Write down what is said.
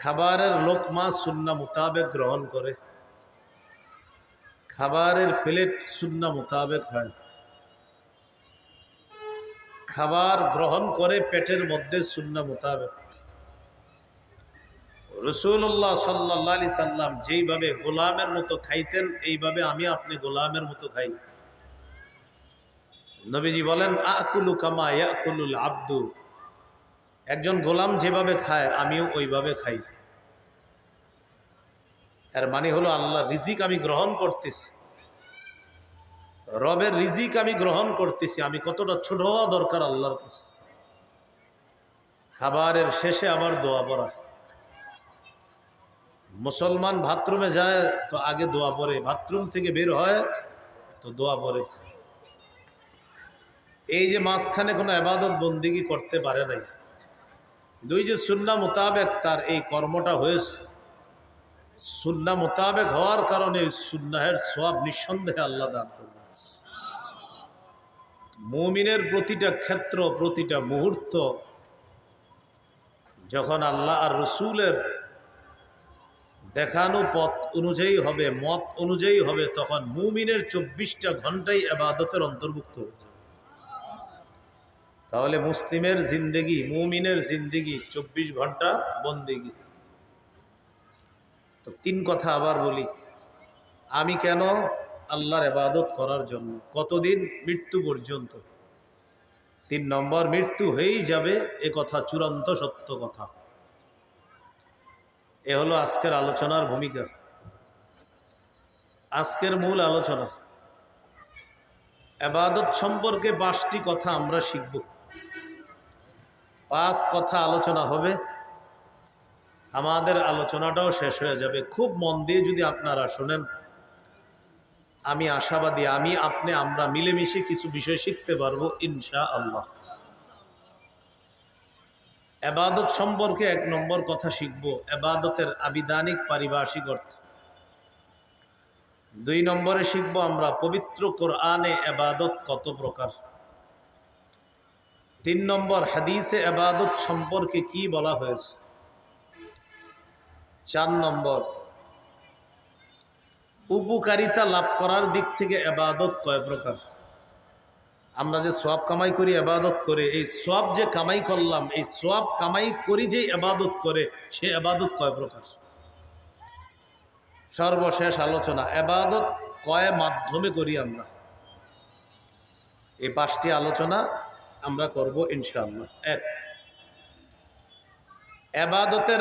খাবারের লোকমা সুন্না মোতাবেক গ্রহণ করে। খাবারের প্লেট সুন্না মোতাবেক হয়। খাবার গ্রহণ করে পেটের মধ্যে সুন্না মোতাবেক। রসুল্লাহ সাল্লাহ আলি সাল্লাম যেইভাবে গোলামের মতো খাইতেন, এইভাবে আমি আপনি গোলামের মতো খাই। নবীজি বলেন, আকুলু কামা ইয়াকুলুল আব্দু। একজন গোলাম যেভাবে খায়, আমিও ওইভাবে খাই। এর মানে হলো আল্লাহ রিজিক আমি গ্রহণ করতেছি। রবের রিজিক আমি গ্রহণ করতেছি, আমি কতটা ছোট হওয়া দরকার আল্লাহর কাছে। খাবারের শেষে আবার দোয়া পড়া। মুসলমান বাথরুমে যায় তো আগে দোয়া পড়ে, বাথরুম থেকে বের হয় তো দোয়া পড়ে। এই যে মাঝখানে কোনো আবাদত বন্দিগি করতে পারে নাই। দুই যে সুন্না মোতাবেক তার এই কর্মটা হয়েছে, সুন্না মোতাবেক হওয়ার কারণে সুন্নাহের সব নিঃসন্দেহে আল্লাহ দান করবেন। মুমিনের প্রতিটা ক্ষেত্র, প্রতিটা মুহূর্ত যখন আল্লাহ আর রসুলের দেখানো পথ অনুযায়ী হবে, মত অনুযায়ী হবে, তখন মুমিনের চব্বিশটা ঘন্টাই আবাদতের অন্তর্ভুক্ত হয়ে যাবে। তাহলে মুসলিমের জিন্দেগি, মুমিনের জিন্দেগি, চব্বিশ ঘণ্টা বন্দেগি। তো তিন কথা আবার বলি। আমি কেন আল্লাহর এবাদত করার জন্য? কতদিন? মৃত্যু পর্যন্ত। তিন নম্বর, মৃত্যু হয়েই যাবে এ কথা চূড়ান্ত সত্য কথা। এ হলো আজকের আলোচনার ভূমিকা। আজকের মূল আলোচনা। এবাদত সম্পর্কে পাঁচটি কথা আমরা শিখব। পাঁচ কথা আলোচনা হবে। আমাদের আলোচনাটাও শেষ হয়ে যাবে। খুব মন দিয়ে যদি আপনারা শোনেন, আমি আশাবাদী, আমি, আপনি, আমরা মিলেমিশে কিছু বিষয় শিখতে পারব ইনশা আল্লাহ এবাদত সম্পর্কে এক নম্বর কথা শিখব, এবাদতের আবিধানিক পারিভাষিক অর্থ। দুই নম্বরে শিখব আমরা, পবিত্র কোরআনে এবাদত কত প্রকার? তিন নম্বর হাদিসে এবাদত সম্পর্কে কি বলা হয়েছে? চার নম্বর, উপকারিতা লাভ করার দিক থেকে এবাদত কয় প্রকার? আমরা যে সব কামাই করি এবাদত করে, এই সব যে কামাই করলাম, এই সব কামাই করি যে এবাদত করে, সে এবাদত কয় প্রকার? সর্বশেষ আলোচনা এবাদত কয় মাধ্যমে করি আমরা? এই পাঁচটি আলোচনা আমরা করব ইনশাআল্লাহ। এক। এবাদতের